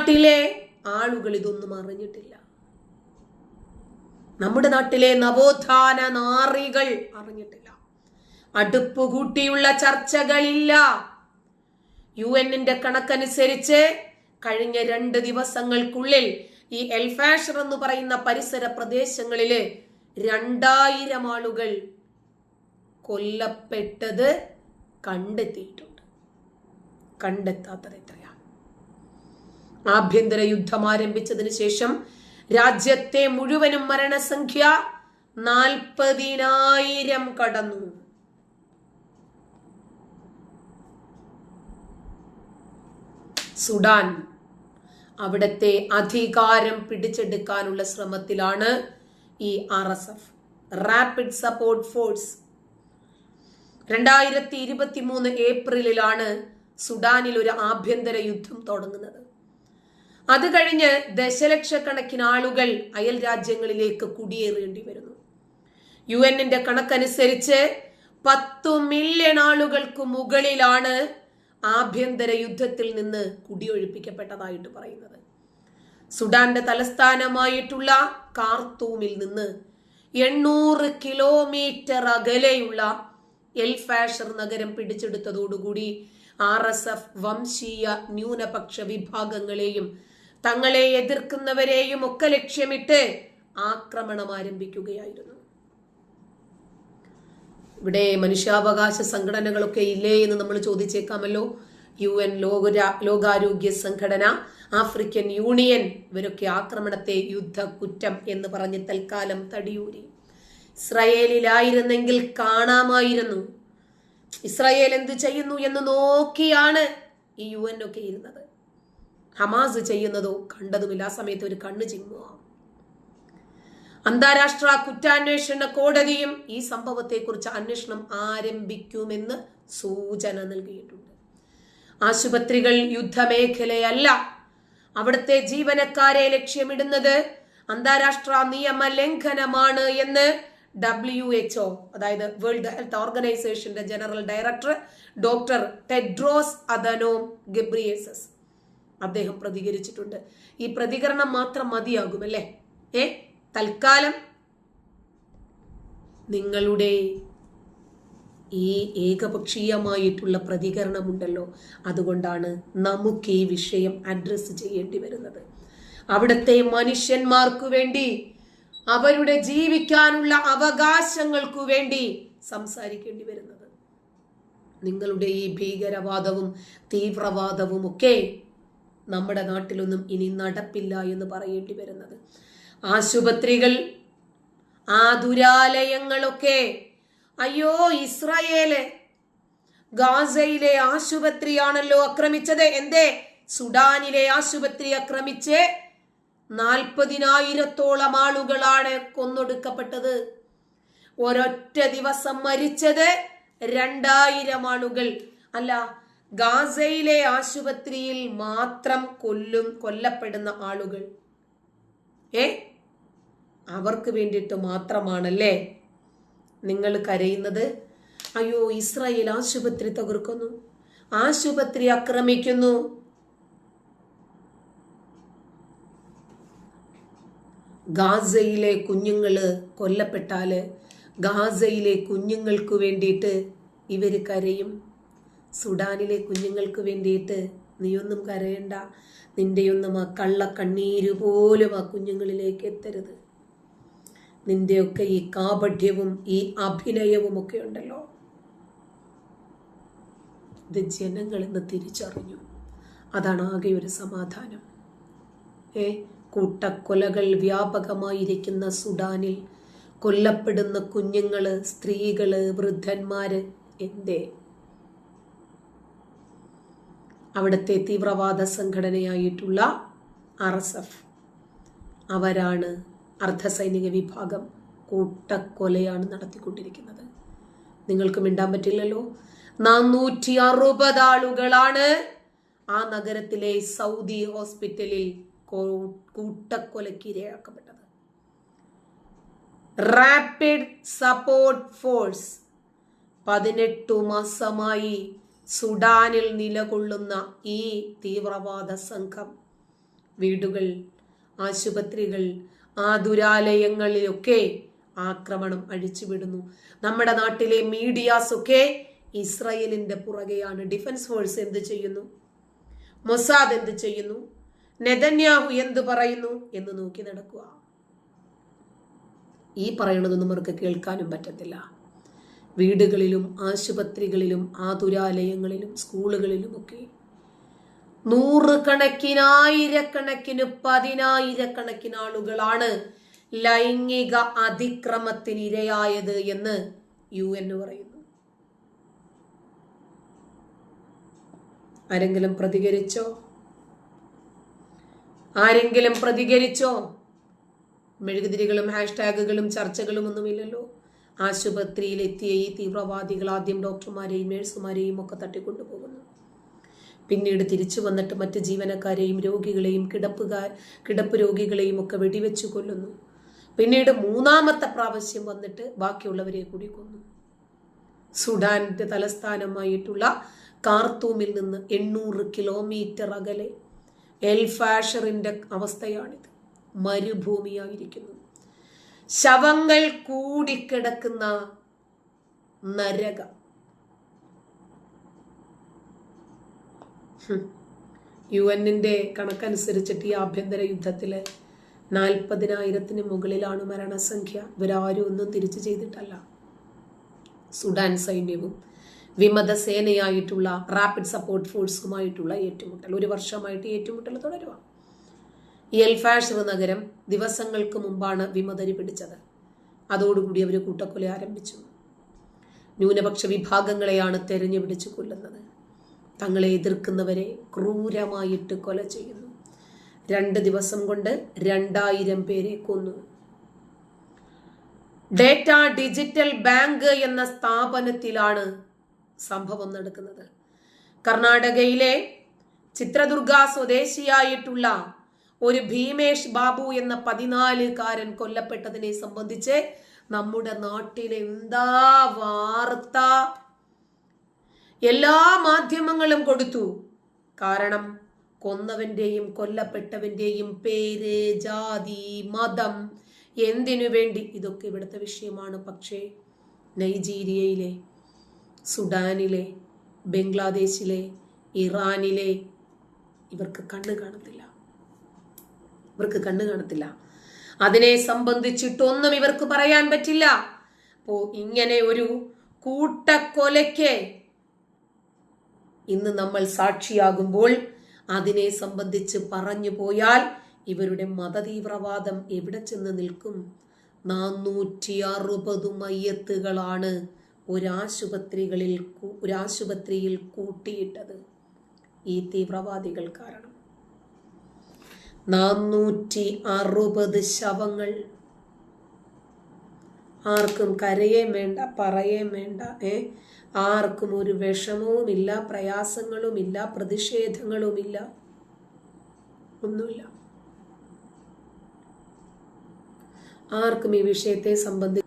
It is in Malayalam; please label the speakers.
Speaker 1: നാട്ടിലെ ആളുകൾ ഇതൊന്നും അറിഞ്ഞിട്ടില്ല. നമ്മുടെ നാട്ടിലെ നവോത്ഥാന നാറികൾ അറിഞ്ഞിട്ടില്ല. അടുപ്പ് കൂട്ടിയുള്ള ചർച്ചകളില്ല. യു എന്നിന്റെ കണക്കനുസരിച്ച് കഴിഞ്ഞ രണ്ട് ദിവസങ്ങൾക്കുള്ളിൽ ഈ എൽഫാഷർ എന്ന് പറയുന്ന പരിസര പ്രദേശങ്ങളിൽ രണ്ടായിരം ആളുകൾ കൊല്ലപ്പെട്ടത് കണ്ടെത്തിയിട്ടുണ്ട്. കണ്ടെത്താത്തത് ആഭ്യന്തര യുദ്ധം ആരംഭിച്ചതിന് ശേഷം രാജ്യത്തെ മുഴുവനും മരണസംഖ്യ നാൽപ്പതിനായിരം കടന്നു. സുഡാൻ അവിടത്തെ അധികാരം പിടിച്ചെടുക്കാനുള്ള ശ്രമത്തിലാണ് ഈ R S F. Rapid support force രണ്ടായിരത്തി ഇരുപത്തി മൂന്ന് ഏപ്രിലിലാണ് സുഡാനിൽ ഒരു ആഭ്യന്തര യുദ്ധം തുടങ്ങുന്നത്. അത് കഴിഞ്ഞ് ദശലക്ഷക്കണക്കിന് ആളുകൾ അയൽ രാജ്യങ്ങളിലേക്ക് കുടിയേറേണ്ടി വരുന്നു. യു എന്നിന്റെ കണക്കനുസരിച്ച് പത്തു മില്യൺ ആളുകൾക്ക് മുകളിലാണ് ആഭ്യന്തര യുദ്ധത്തിൽ നിന്ന് കുടിയൊഴിപ്പിക്കപ്പെട്ടതായിട്ട് പറയുന്നത്. സുഡാന്റെ തലസ്ഥാനമായിട്ടുള്ള കാർത്തൂമിൽ നിന്ന് എണ്ണൂറ് കിലോമീറ്റർ അകലെയുള്ള എൽ ഫാഷർ നഗരം പിടിച്ചെടുത്തതോടുകൂടി ആർ എസ് എഫ് വംശീയ ന്യൂനപക്ഷ വിഭാഗങ്ങളെയും തങ്ങളെ എതിർക്കുന്നവരെയും ഒക്കെ ലക്ഷ്യമിട്ട് ആക്രമണം ആരംഭിക്കുകയായിരുന്നു ഇവിടെ മനുഷ്യാവകാശ സംഘടനകളൊക്കെ ഇല്ലേ എന്ന് നമ്മൾ ചോദിച്ചേക്കാമല്ലോ. യു എൻ ലോക ലോകാരോഗ്യ സംഘടന ആഫ്രിക്കൻ യൂണിയൻ ഇവരൊക്കെ ആക്രമണത്തെ യുദ്ധ കുറ്റം എന്ന് പറഞ്ഞ് തൽക്കാലം തടിയൂരി. ഇസ്രയേലിലായിരുന്നെങ്കിൽ കാണാമായിരുന്നു. ഇസ്രയേൽ എന്ത് ചെയ്യുന്നു എന്ന് നോക്കിയാണ് ഈ യു എൻ ഒക്കെ ഇരുന്നത്. ഹമാസ് ചെയ്യുന്നതോ കണ്ടതുമില്ല. ആ സമയത്ത് ഒരു കണ്ണ് ചിമ്മുക. അന്താരാഷ്ട്ര കുറ്റാന്വേഷണ കോടതിയും ഈ സംഭവത്തെക്കുറിച്ച് അന്വേഷണം ആരംഭിക്കുമെന്ന് സൂചന നൽകിയിട്ടുണ്ട്. ആശുപത്രികൾ യുദ്ധമേഖലയല്ല. അവിടുത്തെ ജീവനക്കാരെ ലക്ഷ്യമിടുന്നത് അന്താരാഷ്ട്ര നിയമ ലംഘനമാണ് എന്ന് ഡബ്ല്യു എച്ച്ഒ അതായത് വേൾഡ് ഹെൽത്ത് ഓർഗനൈസേഷന്റെ general director doctor Tedros Adhanom Ghebreyesus അദ്ദേഹം പ്രതികരിച്ചിട്ടുണ്ട്. ഈ പ്രതികരണം മാത്രം മതിയാകും അല്ലേ? ഏ? തൽക്കാലം നിങ്ങളുടെ ഈ ഏകപക്ഷീയമായിട്ടുള്ള പ്രതികരണമുണ്ടല്ലോ. അതുകൊണ്ടാണ് നമുക്ക് ഈ വിഷയം അഡ്രസ്സ് ചെയ്യേണ്ടി വരുന്നത്. അവിടുത്തെ മനുഷ്യന്മാർക്കു വേണ്ടി അവരുടെ ജീവിക്കാനുള്ള അവകാശങ്ങൾക്കു വേണ്ടി സംസാരിക്കേണ്ടി വരുന്നത്. നിങ്ങളുടെ ഈ ഭീകരവാദവും തീവ്രവാദവും ഒക്കെ നമ്മുടെ നാട്ടിലൊന്നും ഇനി നടപ്പില്ല എന്ന് പറയേണ്ടി വരുന്നത്. ആശുപത്രികൾ ആ ദുരാലയങ്ങളൊക്കെ അയ്യോ ഇസ്രായേൽ ഗാസയിലെ ആശുപത്രിയാണല്ലോ ആക്രമിച്ചത്. എന്തേ? സുഡാനിലെ ആശുപത്രി ആക്രമിച്ച് നാൽപ്പതിനായിരത്തോളം ആളുകളാണ് കൊന്നൊടുക്കപ്പെട്ടത്. ഒരൊറ്റ ദിവസം മരിച്ചത് രണ്ടായിരം ആളുകൾ. അല്ല ഗാസയിലെ ആശുപത്രിയിൽ മാത്രം കൊല്ലും കൊല്ലപ്പെടുന്ന ആളുകൾ. ഏ? അവർക്ക് വേണ്ടിയിട്ട് മാത്രമാണല്ലേ നിങ്ങൾ കരയുന്നത്? അയ്യോ ഇസ്രായേൽ ആശുപത്രി തകർക്കുന്നു. ആശുപത്രി ആക്രമിക്കുന്നു. ഗാസയിലെ കുഞ്ഞുങ്ങൾ കൊല്ലപ്പെട്ടാൽ ഗാസയിലെ കുഞ്ഞുങ്ങൾക്ക് വേണ്ടിയിട്ട് ഇവർ കരയും. സുഡാനിലെ കുഞ്ഞുങ്ങൾക്ക് വേണ്ടിയിട്ട് നീയൊന്നും കരയണ്ട. നിന്റെയൊന്നും ആ കള്ള കണ്ണീര് പോലും ആ കുഞ്ഞുങ്ങളിലേക്ക് എത്തരുത്. നിന്റെയൊക്കെ ഈ കാപഠ്യവും ഈ അഭിനയവും ഒക്കെ ഉണ്ടല്ലോ. ഇത് ജനങ്ങൾ ഇന്ന് തിരിച്ചറിഞ്ഞു. അതാണ് ആകെ ഒരു സമാധാനം. ഏ കൂട്ടക്കൊലകൾ വ്യാപകമായിരിക്കുന്ന സുഡാനിൽ കൊല്ലപ്പെടുന്ന കുഞ്ഞുങ്ങൾ സ്ത്രീകൾ വൃദ്ധന്മാര് എന്തേ? അവിടുത്തെ തീവ്രവാദ സംഘടനയായിട്ടുള്ള ആർ എസ് എഫ്. അവരാണ് അർദ്ധസൈനിക വിഭാഗം കൂട്ടക്കൊലയാണ് നടത്തിക്കൊണ്ടിരിക്കുന്നത്. നിങ്ങൾക്ക് മിണ്ടാൻ പറ്റില്ലല്ലോ. നാനൂറ്റി അറുപത് ആളുകളാണ് ആ നഗരത്തിലെ സൗദി ഹോസ്പിറ്റലിൽ കൂട്ടക്കൊലയ്ക്ക് ഇരയാക്കപ്പെട്ടത്. റാപ്പിഡ് സപ്പോർട്ട് ഫോഴ്സ് പതിനെട്ടു മാസമായി സുഡാനിൽ നിലകൊള്ളുന്ന ഈ തീവ്രവാദ സംഘം വീടുകൾ ആശുപത്രികൾ ആതുരാലയങ്ങളിലൊക്കെ ആക്രമണം അഴിച്ചുവിടുന്നു. നമ്മുടെ നാട്ടിലെ മീഡിയാസ് ഒക്കെ ഇസ്രയേലിന്റെ പുറകെയാണ്. ഡിഫൻസ് ഫോഴ്സ് എന്ത് ചെയ്യുന്നു? മൊസാദ് എന്ത് ചെയ്യുന്നു? നെതന്യാഹു എന്ത് പറയുന്നു എന്ന് നോക്കി നടക്കുക. ഈ പറയണതൊന്നും അവർക്ക് കേൾക്കാനും പറ്റത്തില്ല. വീടുകളിലും ആശുപത്രികളിലും ആതുരാലയങ്ങളിലും സ്കൂളുകളിലും സ്കൂളുകളിലുമൊക്കെ നൂറുകണക്കിനായിരക്കണക്കിന് പതിനായിരക്കണക്കിന് ആളുകളാണ് ലൈംഗിക അതിക്രമത്തിന് ഇരയായത് എന്ന് യു എൻ പറയുന്നു. ആരെങ്കിലും പ്രതികരിച്ചോ? ആരെങ്കിലും പ്രതികരിച്ചോ? മെഴുകുതിരികളും ഹാഷ്ടാഗുകളും ചർച്ചകളും ഒന്നുമില്ലല്ലോ. ആശുപത്രിയിൽ എത്തിയ ഈ തീവ്രവാദികൾ ആദ്യം ഡോക്ടർമാരെയും നേഴ്സുമാരെയും ഒക്കെ തട്ടിക്കൊണ്ടുപോകുന്നു. പിന്നീട് തിരിച്ചു വന്നിട്ട് മറ്റ് ജീവനക്കാരെയും രോഗികളെയും കിടപ്പുകാർ കിടപ്പ് രോഗികളെയും ഒക്കെ വെടിവെച്ചു കൊല്ലുന്നു. പിന്നീട് മൂന്നാമത്തെ പ്രാവശ്യം വന്നിട്ട് ബാക്കിയുള്ളവരെ കൂടി കൊന്നു. സുഡാനിന്റെ തലസ്ഥാനമായിട്ടുള്ള കാർത്തൂമിൽ നിന്ന് എണ്ണൂറ് കിലോമീറ്റർ അകലെ എൽഫാഷറിന്റെ അവസ്ഥയാണിത്. മരുഭൂമിയായിരിക്കുന്നു. ശവങ്ങൾ കൂടിക്കിടക്കുന്ന നരകം. യു എന്നിന്റെ കണക്കനുസരിച്ചിട്ട് ഈ ആഭ്യന്തര യുദ്ധത്തിൽ നാൽപ്പതിനായിരത്തിന് മുകളിലാണ് മരണസംഖ്യ. ഇവരാരും ഒന്നും തിരിച്ചു ചെയ്തിട്ടല്ല. സുഡാൻ സൈന്യവും വിമത സേനയായിട്ടുള്ള റാപ്പിഡ് സപ്പോർട്ട് ഫോഴ്സുമായിട്ടുള്ള ഏറ്റുമുട്ടൽ. ഒരു വർഷമായിട്ട് ഏറ്റുമുട്ടൽ തുടരുക ഈ എൽഫാഷർ നഗരം ദിവസങ്ങൾക്ക് മുമ്പാണ് വിമതരി പിടിച്ചത്. അതോടുകൂടി അവർ കൂട്ടക്കൊല ആരംഭിച്ചു. ന്യൂനപക്ഷ വിഭാഗങ്ങളെയാണ് തെരഞ്ഞുപിടിച്ച് കൊല്ലുന്നത്. തങ്ങളെ എതിർക്കുന്നവരെ ക്രൂരമായിട്ട് കൊല ചെയ്യുന്നു. രണ്ട് ദിവസം കൊണ്ട് രണ്ടായിരം പേരെ കൊന്നു. ഡേറ്റ ഡിജിറ്റൽ ബാങ്ക് എന്ന സ്ഥാപനത്തിലാണ് സംഭവം നടക്കുന്നത്. കർണാടകയിലെ ചിത്രദുർഗ സ്വദേശിയായിട്ടുള്ള ഒരു ഭീമേഷ് ബാബു എന്ന പതിനാലുകാരൻ കൊല്ലപ്പെട്ടതിനെ സംബന്ധിച്ച് നമ്മുടെ നാട്ടിൽ എന്താ വാർത്ത? എല്ലാ മാധ്യമങ്ങളും കൊടുത്തു. കാരണം കൊന്നവന്റെയും കൊല്ലപ്പെട്ടവന്റെയും പേര് ജാതി മതം എന്തിനു വേണ്ടി? ഇതൊക്കെ ഇവിടുത്തെ വിഷയമാണ്. പക്ഷേ നൈജീരിയയിലെ സുഡാനിലെ ബംഗ്ലാദേശിലെ ഇറാനിലെ ഇവർക്ക് കണ്ണ് കാണത്തില്ല. ഇവർക്ക് കണ്ണു കാണത്തില്ല. അതിനെ സംബന്ധിച്ചിട്ടൊന്നും ഇവർക്ക് പറയാൻ പറ്റില്ല. അപ്പോ ഇങ്ങനെ ഒരു കൂട്ടക്കൊലയ്ക്ക് ഇന്ന് നമ്മൾ സാക്ഷിയാകുമ്പോൾ അതിനെ സംബന്ധിച്ച് പറഞ്ഞു പോയാൽ ഇവരുടെ മതതീവ്രവാദം എവിടെ ചെന്ന് നിൽക്കും? നാനൂറ്റി അറുപത് മയ്യത്തുകളാണ് ഒരാശുപത്രികളിൽ ഒരാശുപത്രിയിൽ കൂട്ടിയിട്ടത്. ഈ തീവ്രവാദികൾ കാരണം. നാനൂറ്റി അറുപത് ശവങ്ങൾ. ആർക്കും കരയേ വേണ്ട പറയേ വേണ്ട ഏ? ആർക്കും ഒരു വിഷമവുമില്ല പ്രയാസങ്ങളുമില്ല പ്രതിഷേധങ്ങളുമില്ല. ഒന്നുമില്ല. ആർക്കും ഈ വിഷയത്തെ സംബന്ധിച്ച്